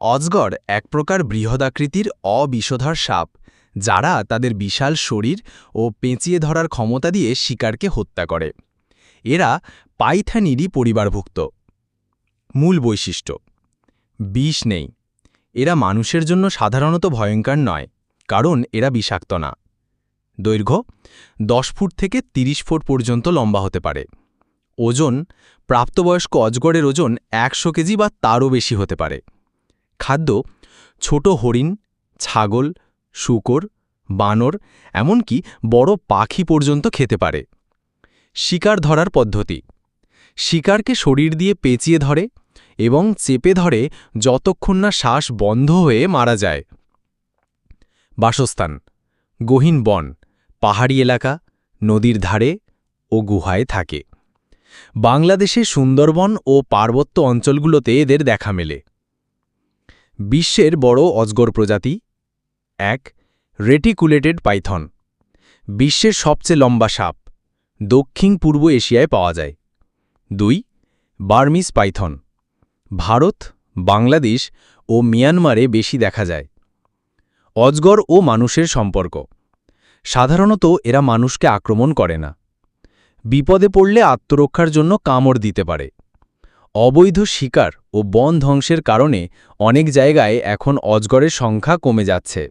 অজগর এক প্রকার বৃহদাকৃতির অবিষধর সাপ, যারা তাদের বিশাল শরীর ও পেঁচিয়ে ধরার ক্ষমতা দিয়ে শিকারকে হত্যা করে। এরা পাইথানিরই পরিবারভুক্ত। মূল বৈশিষ্ট্য, বিষ নেই। এরা মানুষের জন্য সাধারণত ভয়ঙ্কর নয়, কারণ এরা বিষাক্ত না। দৈর্ঘ্য, দশ ফুট থেকে ৩০ ফুট পর্যন্ত লম্বা হতে পারে। ওজন, প্রাপ্তবয়স্ক অজগরের ওজন একশো কেজি বা তারও বেশি হতে পারে। খাদ্য, ছোট হরিণ, ছাগল, শুকর, বানর, এমনকি বড় পাখি পর্যন্ত খেতে পারে। শিকার ধরার পদ্ধতি। শিকারকে শরীর দিয়ে পেঁচিয়ে ধরে এবং চেপে ধরে যতক্ষণ না শ্বাস বন্ধ হয়ে মারা যায়। বাসস্থান। গহীন বন, পাহাড়ি এলাকা, নদীর ধারে ও গুহায় থাকে। বাংলাদেশে সুন্দরবন ও পার্বত্য অঞ্চলগুলোতে এদের দেখা মেলে। বিশ্বের বড় অজগর প্রজাতি। এক, রেটিকুলেটেড পাইথন। বিশ্বের সবচেয়ে লম্বা সাপ। দক্ষিণ পূর্ব এশিয়ায় পাওয়া যায়। দুই বার্মিস পাইথন। ভারত, বাংলাদেশ ও মিয়ানমারে বেশি দেখা যায়। অজগর ও মানুষের সম্পর্ক। সাধারণত এরা মানুষকে আক্রমণ করে না। বিপদে পড়লে আত্মরক্ষার জন্য কামড় দিতে পারে। অবৈধ শিকার ও বন ধ্বংসের কারণে অনেক জায়গায় এখন অজগরের সংখ্যা কমে যাচ্ছে।